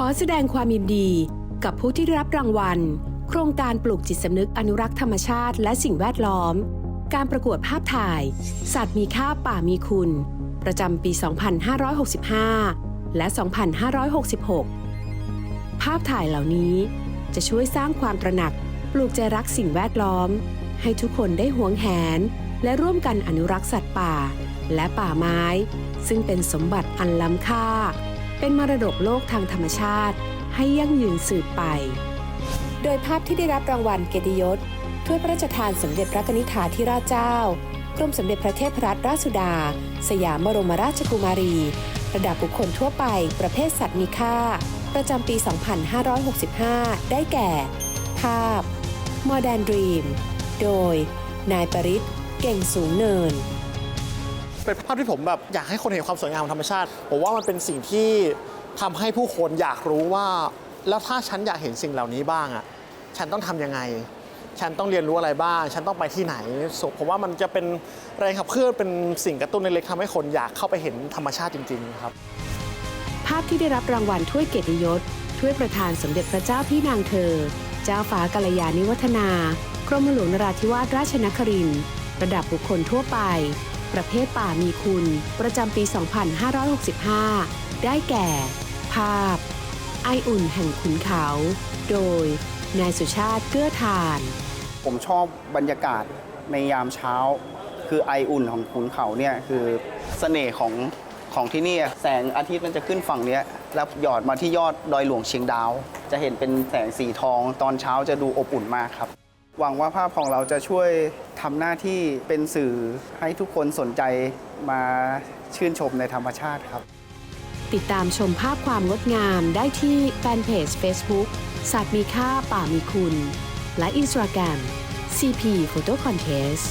ขอแสดงความยินดีกับผู้ที่ได้รับรางวัล โครงการปลูกจิตสำนึกอนุรักษ์ธรรมชาติและสิ่งแวดล้อม การประกวดภาพถ่าย สัตว์มีค่าป่ามีคุณ ประจำปี 2565 และ 2566 ภาพถ่ายเหล่านี้จะช่วยสร้างความตระหนักปลูกใจรักสิ่งแวดล้อม ให้ทุกคนได้หวงแหน และร่วมกันอนุรักษ์สัตว์ป่า และป่าไม้ ซึ่งเป็นสมบัติอันล้ำค่า เป็นมรดกโลกทางธรรมชาติ ให้ยั่งยืนสืบไป โดยภาพที่ได้รับรางวัลเกียรติยศถ้วยพระราชทานสมเด็จพระนิธิาธิราชเจ้ากรมสมเด็จพระเทพรัตนราชสุดา สยามบรมราชกุมารี ระดับบุคคลทั่วไป ประเภทสัตว์มีค่า ประจำปี 2565 ได้แก่ ภาพ Modern Dream โดย นายปริศเก่งสูงเนิน เป็นภาพที่ผมแบบอยากให้คนเห็นความสวยงามของธรรมชาติผมว่ามันเป็นสิ่งที่ทำให้ผู้คนอยากรู้ว่า แล้วถ้าฉันอยากเห็นสิ่งเหล่านี้บ้างอะฉันต้องทำยังไง ฉันต้องเรียนรู้อะไรบ้าง ฉันต้องไปที่ไหนผมว่ามันจะเป็นแรงขับเคลื่อนเป็นสิ่งกระตุ้นเล็กๆทำให้คนอยากเข้าไปเห็นธรรมชาติจริง ๆ ครับ ภาพที่ได้รับรางวัลถ้วยเกียรติยศถ้วยประธานสมเด็จพระเจ้าพี่นางเธอ เจ้าฟ้ากัลยาณิวัฒนากรมหลวงนราธิวาสราชนครินทร์ระดับบุคคลทั่วไป ประเภทป่ามีคุณ ประจำปี 2565 ได้แก่ ภาพ ไออุ่นแห่งขุนเขา โดย นายสุชาติเกื้อทาน ผมชอบบรรยากาศในยามเช้า คือไออุ่นของขุนเขาเนี่ยคือเสน่ห์ของของที่นี่แสงอาทิตย์มันจะขึ้นฝั่งเนี้ยแล้วหยอดมาที่ยอดดอยหลวงเชียงดาว จะเห็นเป็นแสงสีทอง ตอนเช้าจะดูอบอุ่นมากครับ หวังว่าภาพของเราจะช่วยทำหน้าที่เป็นสื่อให้ทุกคนสนใจมาชื่นชมในธรรมชาติครับ ติดตามชมภาพความงดงามได้ที่แฟนเพจ Facebook สัตว์มีค่าป่ามีคุณ และ Instagram CP Photo Contest